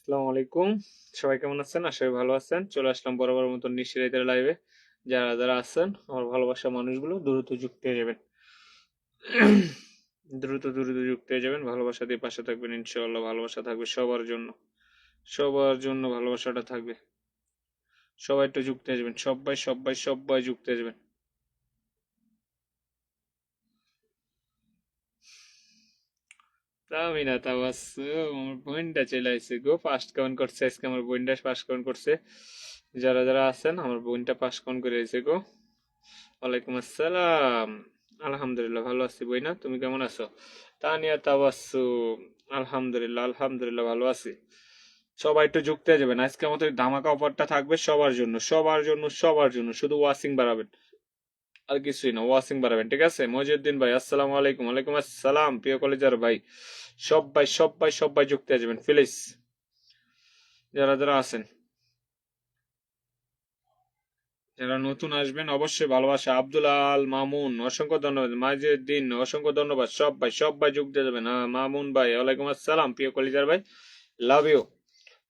আসসালামু আলাইকুম। সবাই কেমন আছেন? আশা করি ভালো আছেন। চলে আসলাম বরাবর মতন নিশ্চিরাইতের লাইভে যারা যারা আছেন, আমার ভালোবাসা মানুষগুলো দ্রুত যুক্ত হয়ে যাবেন। দ্রুত দ্রুত যুক্ত হয়ে যাবেন। ভালোবাসা দিয়ে পাশে থাকবেন, ইনশাআল্লাহ ভালোবাসা থাকবে সবার জন্য। সবার জন্য ভালোবাসাটা থাকবে। সবাই একটু যুক্ত হয়ে যাবেন। সবাই সবাই সবাই যুক্ত হয়ে যাবেন। আমি না তা বাস আমার বোনটা চলে আসছে গো ফার্স্ট কাউন্ট করছে। আজকে আমার বোনটা ফার্স্ট কাউন্ট করছে। যারা যারা আছেন, আমার বোনটা পাস কাউন্ট করে এসে গো। ওয়ালাইকুম আসসালাম। আলহামদুলিল্লাহ, ভালো আছি বইনা, তুমি কেমন আছো? তানিয়া তাবাসু আলহামদুলিল্লাহ আলহামদুলিল্লাহ, ভালো আছি। সবাই একটু যুক্ত যাবেন। আজকে আমাদের ধামাকা অফারটা থাকবে সবার জন্য সবার জন্য সবার জন্য। শুধু ওয়াশিং বাড়াবেন। আর কিছুই না। ওয়াশিং বাড়াবেন, ঠিক আছে? মজিউদ্দিন ভাই, আসসালামু আলাইকুম। ওয়ালাইকুম আসসালাম, প্রিয় কলেজার ভাই। সবাই সবাই সবাই যুক্ত হয়ে যাবেন প্লিজ। যারা যারা আছেন। যারা নতুন আসবেন, অবশ্যই ভালোবাসা। আব্দুল আল মামুন, অসংখ্য ধন্যবাদ। মাজিউদ্দিন, অসংখ্য ধন্যবাদ। সবাই সবাই যুক্ত হয়ে যাবেন হ্যাঁ মামুন ভাই, ওয়ালাইকুম আসসালাম, প্রিয় কলিজার ভাই। লাভ ইউ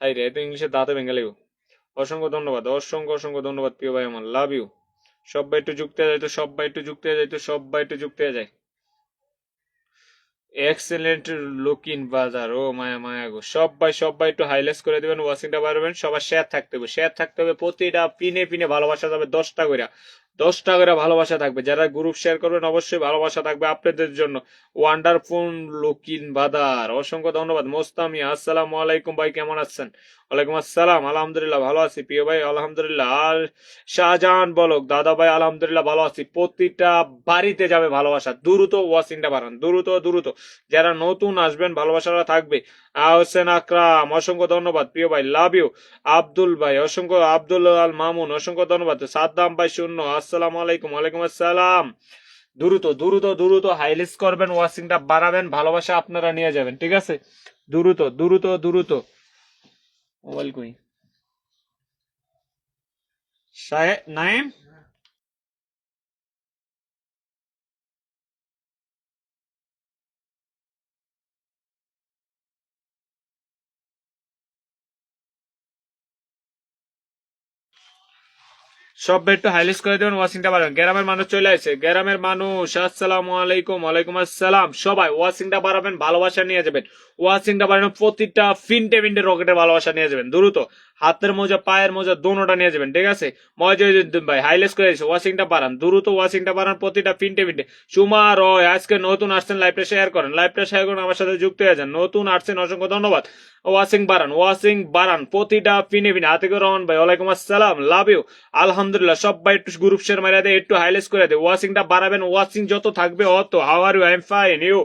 হাই রে, এত ইংলিশে দাঁতে লাগবে অসংখ্য ধন্যবাদ, অসংখ্য অসংখ্য ধন্যবাদ, প্রিয় ভাই আমার। লাভ ইউ সবাই একটু যুক্ত হয়ে যাইতো সবাই একটু যুক্ত হয়ে যাইতো সব্বাই একটু যুক্ত হয়ে যায়। এক্সেলেন্ট লুকিং বাজার, ও মায়া মায়া গো। সব্বাই সব্বাই একটু হাইলাইট করে দিবেন ওয়াশিংটা পারবেন সবার শেয়ার থাকতে হবে। শেয়ার থাকতে হবে, প্রতিটা পিনে পিনে ভালোবাসা যাবে দশটা করে দশটা করে ভালোবাসা থাকবে। যারা গ্রুপ শেয়ার করবেন, অবশ্যই ভালোবাসা থাকবে আপনাদের জন্য। ওয়ান্ডারফুল লুকিং বাদার অসংখ্য ধন্যবাদ। মোস্তামি আসসালামু আলাইকুম ভাই, কেমন আছেন? ওয়ালাইকুম আসসালাম, আলহামদুলিল্লাহ ভালো আছি। প্রিয় ভাই, আলহামদুলিল্লাহ। আর শাহজাহান বলক, দাদা ভাই, আলহামদুলিল্লাহ ভালো আছি। প্রতিটা বাড়িতে যাবে ভালোবাসা। দ্রুত ওয়াশিংটা বাড়ান। দ্রুত দ্রুত। যারা নতুন আসবেন, ভালোবাসাটা থাকবে। হোসেন আকরাম, অসংখ্য ধন্যবাদ। প্রিয় ভাই লাভ ইউ আব্দুল ভাই, অসংখ্য আব্দুল আল মামুন, অসংখ্য ধন্যবাদ। সাদ্দাম ভাই, শূন্য। আসসালামু আলাইকুম, ওয়ালাইকুম আসসালাম। দ্রুত দ্রুত দ্রুত হাইলিস করবেন ওয়াশিংটা বাড়াবেন, ভালোবাসা আপনারা নিয়ে যাবেন, ঠিক আছে? দ্রুত দ্রুত দ্রুত। মোবাইল সাহেব নাইম? সব একটু হাইলাইট করে দেবেন ওয়াশিংটা বাড়াবেন। গ্রামের মানুষ চলে আসে। গ্রামের মানুষ, আসসালামু আলাইকুম, ওয়ালাইকুম আসসালাম। সবাই ওয়াশিংটা বাড়াবেন, ভালোবাসা নিয়ে যাবেন। ওয়াশিংটা বাড়াবেন প্রতিটা ফিনটে ফিনটে রকেটের ভালোবাসা নিয়ে যাবেন। দ্রুত। হাতের মোজা, পায়ের মোজা দোনোটা নিয়ে যাবেন, ঠিক আছে? মজুদ্দিন ভাই হাইলাইট করে দিয়েছে ওয়াশিংটা বাড়ান দ্রুত ওয়াশিংটা বাড়ান প্রতিটা ফিনটে ফিনটে। সুমা রয়, আজকে নতুন আসছেন লাইভটা শেয়ার করেন। লাইভটা শেয়ার করেন, আমার সাথে যুক্ত হয়ে যান। নতুন আসছেন অসংখ্য ধন্যবাদ। ওয়াশিং বাড়ান ওয়াশিং বাড়ান প্রতিটা ফিনে ফিনে করে রহমান ভাই, ওয়ালাইকুম আসসালাম লাভ ইউ আলহামদুলিল্লাহ, সবাই একটু গ্রুপ শেয়ার মারিয়া দেয়, একটু হাইলাইট করে দেয়। ওয়াশিংটা বাড়াবেন ওয়াশিং যত থাকবে অত। How are you I am fine you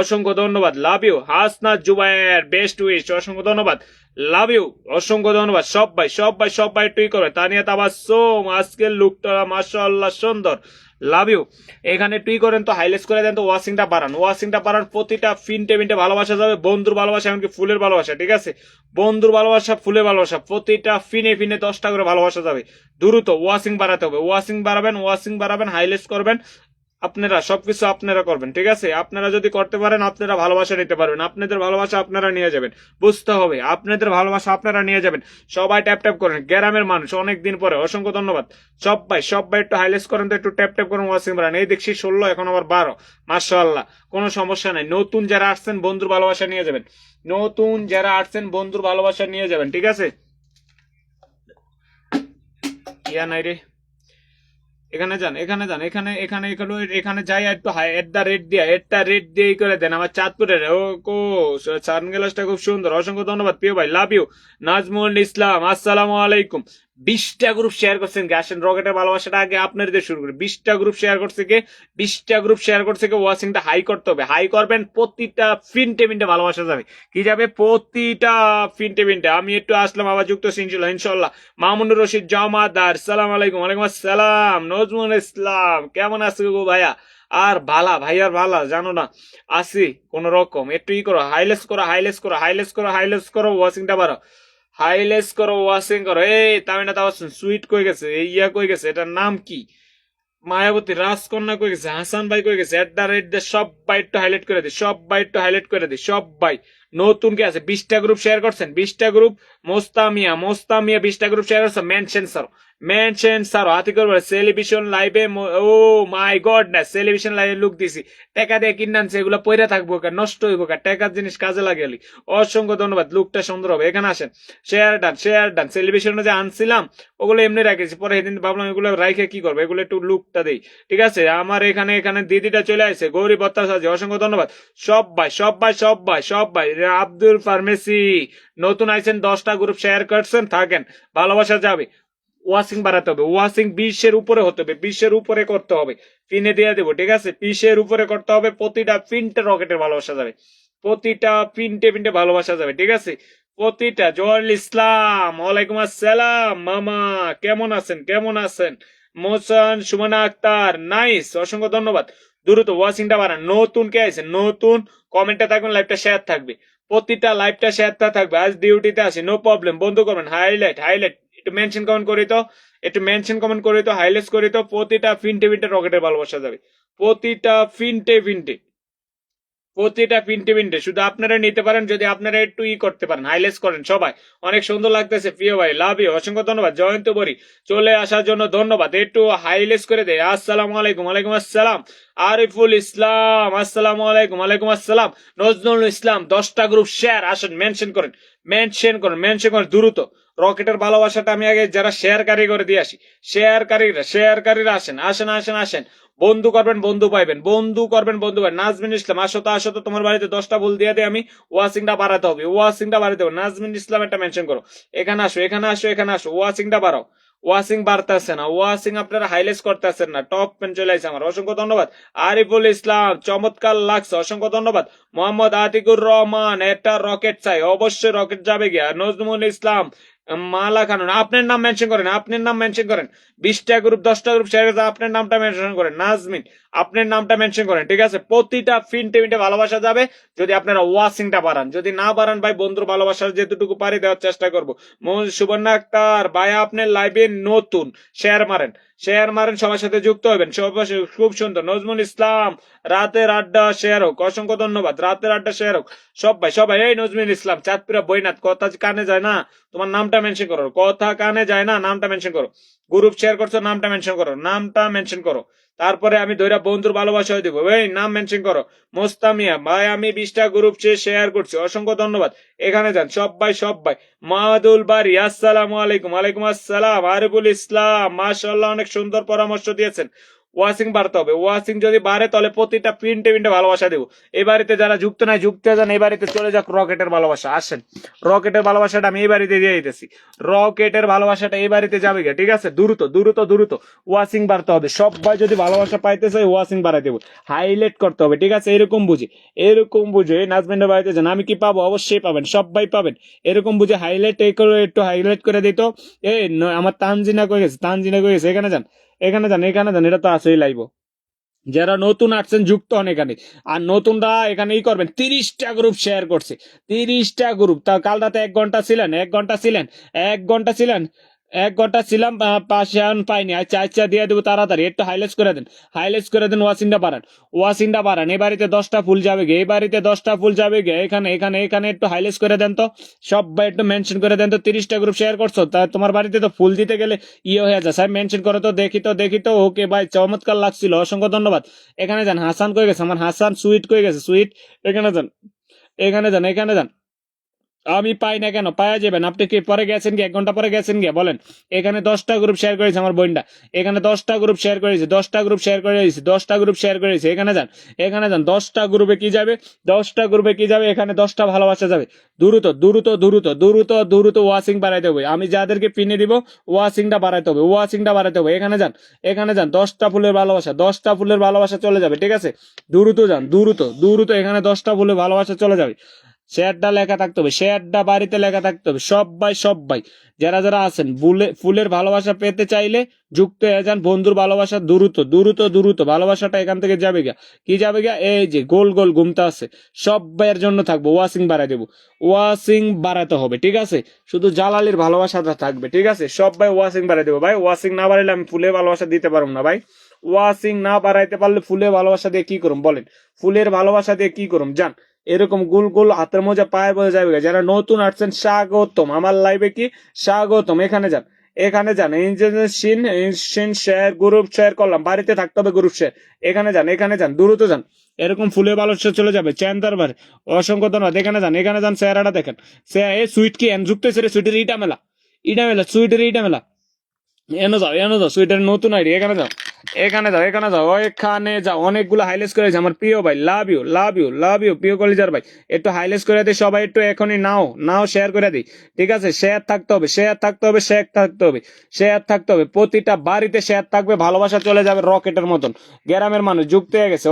অসংখ্য ধন্যবাদ love you Hasnat Zubair best wish অসংখ্য ধন্যবাদ। লাভ ইউ অসংখ্য ধন্যবাদ। সবাই সবাই সবাই টুই করে। তানিয়া তাবাসসুম আজকের লুকটা মাশাআল্লাহ সুন্দর। লাভ ইউ এখানে টুই করেন তো হাইলাইট করে দেন তো ওয়াশিংটা বাড়ান। ওয়াশিংটা বাড়ান প্রতিটা ফিনটে মিনটে ভালোবাসা যাবে, বন্ধুর ভালোবাসা, এমনকি ফুলের ভালোবাসা, ঠিক আছে? বন্ধুর ভালোবাসা, ফুলের ভালোবাসা, প্রতিটা ফিনে ফিনে দশটা করে ভালোবাসা যাবে। দ্রুত ওয়াশিং বাড়াতে হবে। ওয়াশিং বাড়াবেন ওয়াশিং বাড়াবেন হাইলাইট করবেন। আপনারা, সবকিছু আপনারা করবেন, ঠিক আছে? আপনারা যদি করতে পারেন, আপনারা ভালোবাসা নিতে পারবেন। আপনাদের ভালোবাসা আপনারা নিয়ে যাবেন। বুঝতে হবে, আপনাদের ভালোবাসা আপনারা নিয়ে যাবেন। সবাই ট্যাপ ট্যাপ করেন, গ্রামের মানুষ অনেক দিন পরে, অসংখ্য ধন্যবাদ। সবাই সবাই একটু হাইলাইট করেন তো, একটু ট্যাপ ট্যাপ করেন, ওয়াসিম রান। এই দেখছি ষোলো, এখন আবার বারো। মাশাআল্লাহ, কোনো সমস্যা নাই। নতুন যারা আসছেন, বন্ধুর ভালোবাসা নিয়ে যাবেন। নতুন যারা আসছেন, বন্ধুর ভালোবাসা নিয়ে যাবেন, ঠিক আছে? ইয়া নাই রে। এখানে যান এখানে যান, এখানে এখানে এখানে এখানে যাই একটু হাই এট দা রেট দিয়ে এট রেট দিয়ে করে দেন আমার চাঁদপুরের। ও কো সানগ্লাসটা খুব সুন্দর, অসংখ্য ধন্যবাদ, প্রিয় ভাই লাভ ইউ নাজমুল ইসলাম, আসসালামু আলাইকুম। বিশটা গ্রুপ শেয়ার করছেন গ্যাসেন রকেটের ভালোবাসাটা আগে আপনার দিয়ে শুরু করি। বিশটা গ্রুপ শেয়ার করছে কে? বিশটা গ্রুপ শেয়ার করছে কে? ওয়াশিংটা হাই করতে হবে। হাই করবেন, প্রতিটা ফিনটে মিনটে ভালোবাসা যাবে। কি যাবে? প্রতিটা ফিনটে মিনটে আমি একটু আসলাম, আবার যুক্ত ইনশাল্লাহ ইনশাল্লাহ। মামুনুর রশিদ, জমাদার, সালাম আলাইকুম, ওয়ালাইকুম আসসালাম। নজমুল ইসলাম, কেমন আছো গো ভাইয়া? আর ভালা ভাইয়ার ভালা জানো না আসি কোন রকম। একটু ই করো হাইলেস করো হাইলেস করো হাইলেস করো হাইলেস করো ওয়াশিংটা বারো হাইলেস করো ওয়াশিং করো। এই, তামিনা তাও সুইট কই গেছে? এই ইয়া কই গেছে? এটার নাম কি? মায়াবতী রাজকন্যা কই গেছে? হাসান ভাই কই গেছে? এট দা রেট দিয়ে সব বাইটটা হাইলাইট করে দিই, সব বাইটটা হাইলাইট করে দিই, সব বাই নতুন কে আছে? বিশটা গ্রুপ শেয়ার করছেন? বিশটা গ্রুপ মোস্তামিয়া মোস্তামিয়া বিশটা গ্রুপ শেয়ার করছেন মেনশন স্যার মেনশন স্যার হাতি করবে সেলিভিশন লাইভে ও মাই গড না সেলিভিশন লাইভে লুক দিছি। টাকা দিয়ে কিনে আনছে এগুলো পয়রা থাকব কা নষ্ট হইব কা টাকার জিনিস কাজে লাগালি অসংখ্য ধন্যবাদ লুকটা সুন্দর হবে। এখানে আসেন শেয়ার ডান শেয়ার ডান সেলিভিশনে যে আনছিলাম, ওগুলো এমনি রাখেছি। পরে সেদিন ভাবলাম এগুলো রাইখে কি করব? এগুলো একটু লুকটা দেই। ঠিক আছে? আমার এখানে এখানে দিদিটা চলে আসছে, গৌরী বত্তা সাজি অসংখ্য ধন্যবাদ। সব ভাই সব ভাই সব ভাই সব ভাই আব্দুল ফার্মেসি, নতুন আইছেন, দশটা গ্রুপ শেয়ার করছেন, থাকেন। ভালোবাসা যাবে। ওয়াশিং বাড়াতে হবে, ওয়াশিং বিশের উপরে হতে হবে বিশের উপরে করতে হবে। পিনে দিয়ে দেবো, ঠিক আছে? বিশের উপরে করতে হবে, প্রতিটা পিনটে রকেটের ভালোবাসা যাবে। প্রতিটা পিনটে পিনটে ভালোবাসা যাবে, ঠিক আছে? প্রতিটা জওয়াল ইসলাম, ওয়ালাইকুম আসসালাম, মামা, কেমন আছেন? কেমন আছেন? মোহসন সুমনা আক্তার, নাইস, অসংখ্য ধন্যবাদ। দ্রুত ওয়াশিংটা বাড়ান, নতুন কে আছে নতুন, কমেন্টে থাকবেন লাইভটা শেয়ার থাকবে। প্রতিটা লাইভটা শেয়ারটা থাকবে, আজ ডিউটিতে আছে নো প্রবলেম, বন্ধ করবেন, হাইলাইট হাইলাইট। একটু মেনশন কমেন্ট করি তো একটু মেনশন কমেন্ট করি তো হাইলাইট করি তো প্রতিটা ফিনটে ফিনটে রকেটের ভালোবাসা যাবে। প্রতিটা ফিনটে ফিনটে, প্রতিটা পিনটে পিনটে শুধু আপনারা নিতে পারেন, যদি আপনারা একটু ই করতে পারেন হাইলাইট করেন, সবাই। অনেক সুন্দর লাগতেছে, প্রিয় ভাই লাভ ইউ অসংখ্য ধন্যবাদ, জয়ন্ত বরি চলে আসার জন্য ধন্যবাদ, একটু হাইলাইট করে দেয়, আসসালামু আলাইকুম, ওয়ালাইকুম আসসালাম, আরিফুল ইসলাম, আসসালামু আলাইকুম, ওয়ালাইকুম আসসালাম, নজরুল ইসলাম, দশটা গ্রুপ শেয়ার আসেন মেনশন করেন মেনশন করেন মেনশন করেন, দ্রুত। রকেটের ভালোবাসাটা আমি আগে যারা শেয়ারকারী করে দিয়ে আসি। শেয়ারকারীরা শেয়ারকারীরা আসেন আসেন আসেন আসেন। বন্ধু করবেন, বন্ধু পাইবেন, বন্ধু করবেন, বন্ধু পাইবেন। নাজমিন ইসলাম, আসো তো আসো তো, তোমার বাড়িতে দশটা ভুল দিয়ে দিয়ে আমি ওয়াশিংটা বাড়াতে হবে। ওয়াশিংটা বাড়াতে হবে। নাজমিন ইসলাম একটা মেনশন করো। এখানে আসো এখানে আসো এখানে আসো। ওয়াশিংটা বাড়াও। ওয়াশিং বাড়তেছে না। ওয়াশিং আপনারা হাইলাইট করতেছেন না। টপ পেন চলে আসছে আমার। অসংখ্য ধন্যবাদ। আরিফুল ইসলাম, চমৎকার লাগছে। অসংখ্য ধন্যবাদ। মোহাম্মদ আতিকুর রহমান, একটা রকেট চাই। অবশ্যই রকেট যাবে গিয়া। নজরুল ইসলাম মালা খানুন আপনার নাম মেনশন করেন, আপনার নাম মেনশন করেন। বিশটা গ্রুপ দশটা গ্রুপ শেয়ার আপনার নামটা মেনশন করেন। নাজমিন আপনার নামটা মেনশন করেন, ঠিক আছে? প্রতিটা ফিনটে মিনটে ভালোবাসা যাবে। যদি আপনারা ওয়াশিংটা বাড়ান, যদি না বাড়ান ভাই, বন্ধুর ভালোবাসার যেটুকু পারি দেওয়ার চেষ্টা করব। সুবর্ণা আক্তার, ভাই, আপনার লাইভে নতুন। শেয়ার মারেন। শেয়ার মারেন, সবার সাথে যুক্ত হবেন। খুব সুন্দর। নজমুল ইসলাম, রাতের আড্ডা শেয়ার হোক। অসংখ্য ধন্যবাদ। রাতের আড্ডা শেয়ার হোক। সবাই সবাই এই নজমুল ইসলাম, চাঁদপুরা বইনাথ কথা কানে যায় না? তোমার নামটা মেনশন করো। কথা কানে যায় না? নামটা মেনশন করো। গ্রুপ শেয়ার করছ, নামটা মেনশন করো। নামটা মেনশন করো। তারপরে আমি ধৈরা বন্ধুর ভালোবাসা দিব। এই, নাম মেনশন করো। মোস্তামিয়া, ভাই, আমি বিশটা গ্রুপ শেয়ার করছি। অসংখ্য ধন্যবাদ। এখানে যান। সব ভাই সব ভাই মাহাদুল বাড়ি আসসালামু আলাইকুম। আলাইকুম আসসালাম। আরিফুল ইসলাম মাশাল্লাহ অনেক সুন্দর পরামর্শ দিয়েছেন। ওয়াশিং বাড়তে হবে ওয়াশিং যদি বাড়ে, তাহলে প্রতিটা প্রিন্টে প্রিন্টে ভালোবাসা দেবো। এই বাড়িতে যারা যুক্ত নাই, যুক্ত যান এই বাড়িতে চলে যাক রকেটের ভালোবাসা। আসেন, রকেটের ভালোবাসাটা আমি এই বাড়িতে দিয়ে দিতেছি। রকেটের ভালোবাসাটা এই বাড়িতে যাবে গে ঠিক আছে? দ্রুত দ্রুত দ্রুত ওয়াশিং বাড়তে হবে। সবাই যদি ভালোবাসা পাইতে চাই ওয়াশিং বাড়াই দেবো। হাইলাইট করতে হবে, ঠিক আছে? এরকম বুঝে এরকম বুঝে নাজমেন্টের বাড়িতে যান, আমি কি পাবো? অবশ্যই পাবেন, সবাই পাবেন। এরকম বুঝে হাইলাইট একটু হাইলাইট করে দিত। এ ন- আমার তানজিনা কয়ে গেছে? তানজিনা কয়ে গেছে? এখানে যান। এখানে যান এখানে যান এটা তো আসেই লাইব যারা নতুন আসছেন, যুক্ত হন এখানে। আর নতুনরা এখানে ই করবেন। তিরিশটা গ্রুপ শেয়ার করছে। তিরিশটা গ্রুপ তা কাল রাতে এক ঘণ্টা ছিলেন, এক ঘণ্টা ছিলেন, এক ঘণ্টা ছিলেন। এক ঘণ্টা ছিলাম পাশে পাইনি। আর চা চা দিয়ে দেবো তাড়াতাড়ি, একটু হাইলাইট করে দেন। হাইলাইট করে দেন ওয়াশিংটা বাড়ান ওয়াশিংটা বাড়ান এই বাড়িতে দশটা ফুল যাবে গে এই বাড়িতে দশটা ফুল যাবে গে, এখানে এখানে এখানে একটু হাইলাইট করে দেন তো। সবাই একটু মেনশন করে দেন তো, তিরিশটা গ্রুপ শেয়ার করছ। তা তোমার বাড়িতে তো ফুল দিতে গেলে ইয়ে হয়ে যায়। স্যার মেনশন করে তো, দেখি তো দেখি তো। ওকে, ভাই, চমৎকার লাগছিল, অসংখ্য ধন্যবাদ। এখানে যান, হাসান কয়ে গেছে? আমার হাসান সুইট কয়ে গেছে? সুইট, এখানে যান এখানে যান এখানে যান। আমি পাই না কেন? পাওয়া যাবেন আপনি কি পরে গেছেন কি? এক ঘণ্টা পরে গেছেন কি? বলেন। এখানে দশটা গ্রুপ শেয়ার করেছে আমার বোনটা। এখানে দশটা গ্রুপ শেয়ার করেছে, দশটা গ্রুপ শেয়ার করে দিয়েছে দশটা গ্রুপ শেয়ার করেছে। এখানে যান এখানে যান। দশটা গ্রুপে কি যাবে? দশটা গ্রুপে কি যাবে? এখানে দশটা ভালোবাসা যাবে। দ্রুত দ্রুত দ্রুত দ্রুত দ্রুত ওয়াশিং বাড়াইতে হবে। আমি যাদেরকে পিনে দিব ওয়াশিংটা বাড়াইতে হবে ওয়াশিংটা বাড়াইতে হবে। এখানে যান এখানে যান। দশটা ফুলের ভালোবাসা, দশটা ফুলের ভালোবাসা চলে যাবে, ঠিক আছে? দ্রুত যান, দ্রুত দ্রুত এখানে দশটা ফুলের ভালোবাসা চলে যাবে। শেয়ারটা লেখা থাকতে হবে, শেয়ারটা বাড়িতে লেখা থাকতে হবে সবাই সবাই যারা যারা আছেন, বুলে, ফুলের ভালোবাসা পেতে চাইলে যুক্ত হয়ে যান, বন্ধুর ভালোবাসা দ্রুত দ্রুত দ্রুত, ভালোবাসাটা এখান থেকে যাবে গিয়া। কি যাবে গা এই যে গোল গোল ঘুমতে আছে। সবাইয়ের জন্য থাকব ওয়াশিং বাড়াই দেবো। ওয়াশিং বাড়াতে হবে, ঠিক আছে? শুধু জালালির ভালোবাসাটা থাকবে, ঠিক আছে? সবাই ওয়াশিং বাড়াই দেবো। ভাই ওয়াশিং না বাড়াইলে আমি ফুলের ভালোবাসা দিতে পারব না, ভাই। ওয়াশিং না বাড়াইতে পারলে ফুলের ভালোবাসা দিয়ে কি করুম, বলেন? ফুলের ভালোবাসা দিয়ে কি করুম? যান। এরকম গুল গুল হাতের মোজা পায়ে বলে যাবে যারা নতুন আসছেন, স্বাগতম। আমার লাইভে কি? স্বাগতম। এখানে যান। এখানে যান। ইঞ্জিন সিন শেয়ার গ্রুপ শেয়ার করলাম। বাড়িতে থাকতে হবে গ্রুপ শেয়ার এখানে যান এখানে যান। দ্রুত যান। এরকম ফুলে ভালো চলে যাবে। চেন্দার বার অসংখ্য ধন্যবাদ। এখানে যান এখানে যান। চেহারাটা দেখেন। সে এ সুইট কি? এন যুক্ত রে সুইটের ইটা মেলা। ইটা মেলা সুইটের ইটা মেলা। এনে যাও এনে যাও। সুইটের নতুন আইডি এখানে যাও। এখানে যাও এখানে যাও এখানে যাও। অনেকগুলো হাইলাইট করেছে আমার প্রিয় ভাই love you love you love you প্রিয় কলিজার ভাই। একটু হাইলাইট করে দিই সবাই একটু এখনই নাও নাও শেয়ার করে দিই ঠিক আছে? শেয়ার থাকতে হবে শেয়ার থাকতে হবে শেয়ার থাকতে হবে শেয়ার থাকতে হবে। প্রতিটা বাড়িতে শেয়ার থাকবে, ভালোবাসা চলে যাবে রকেটের মতন। গ্রামের মানুষ যুক্ত হয়ে গেছে।